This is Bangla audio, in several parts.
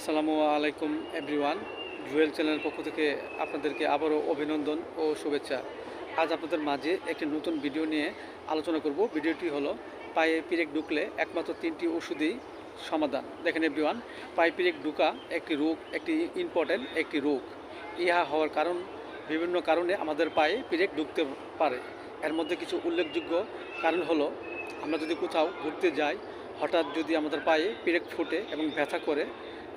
আসসালামু আলাইকুম এভরিওয়ান জুয়েল চ্যানেলের পক্ষ থেকে আপনাদেরকে আবারও অভিনন্দন ও শুভেচ্ছা। আজ আপনাদের মাঝে একটি নতুন ভিডিও নিয়ে আলোচনা করব। ভিডিওটি হলো পায়ে পিরেক ঢুকলে একমাত্র তিনটি ওষুধেই সমাধান। দেখেন এভরিওয়ান পায়ে পিরেক ঢুকা একটি রোগ, একটি ইম্পর্ট্যান্ট একটি রোগ। ইহা হওয়ার কারণ, বিভিন্ন কারণে আমাদের পায়ে পিরেক ঢুকতে পারে। এর মধ্যে কিছু উল্লেখযোগ্য কারণ হলো, আমরা যদি কোথাও ঘুরতে যাই, হঠাৎ যদি আমাদের পায়ে পিরেক ফুটে এবং ব্যথা করে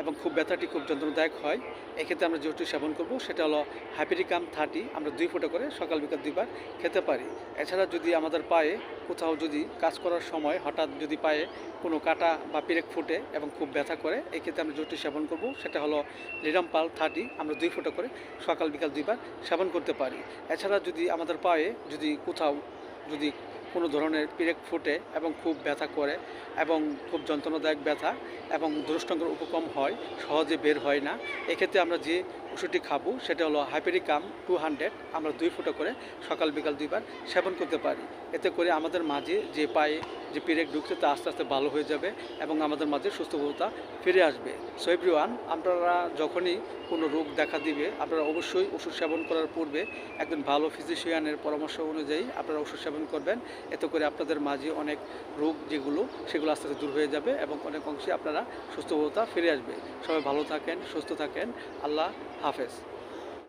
এবং খুব ব্যথাটি খুব যন্ত্রণাদায়ক হয়। এক্ষেত্রে আমরা যে ওষুধটি সেবন করব, সেটা হলো হ্যাপিরিকাম থার্টি আমরা দুই ফোঁটা করে সকাল বিকাল দুইবার খেতে পারি। এছাড়া যদি আমাদের পায়ে কোথাও যদি কাজ করার সময় হঠাৎ যদি পায়ে কোনো কাটা বা পিরেক ফুটে এবং খুব ব্যথা করে, এক্ষেত্রে আমরা যে ওষুধটি সেবন করব, সেটা হলো লিরামপাল থার্টি আমরা দুই ফোঁটা করে সকাল বিকাল দুইবার সেবন করতে পারি। এছাড়া যদি আমাদের পায়ে যদি কোথাও যদি কোনো ধরনের পিরেক ফুটে এবং খুব ব্যথা করে এবং খুব যন্ত্রণাদায়ক ব্যথা এবং দুরষ্টঙ্গের উপকম হয়, সহজে বের হয় না। এক্ষেত্রে আমরা যে ওষুধটি খাব সেটা হলো হাইপেরিকাম টু হান্ড্রেড। আমরা দুই ফুটো করে সকাল বিকাল দুইবার সেবন করতে পারি। এতে করে আমাদের মাঝে যে পায়ে যে পিরেক ঢুকছে তা আস্তে আস্তে ভালো হয়ে যাবে এবং আমাদের মাঝে সুস্থতা ফিরে আসবে। সো এভরিওয়ান আপনারা যখনই কোনো রোগ দেখা দিবে, আপনারা অবশ্যই ওষুধ সেবন করার পূর্বে একজন ভালো ফিজিশিয়ানের পরামর্শ অনুযায়ী আপনারা ওষুধ সেবন করবেন। এতে করে আপনাদের মাঝে অনেক রোগ যেগুলো, সেগুলো আস্তে আস্তে দূর হয়ে যাবে এবং অনেক অংশে আপনারা সুস্থতা ফিরে আসবে। সবাই ভালো থাকেন, সুস্থ থাকেন। আল্লাহ হাফেজ।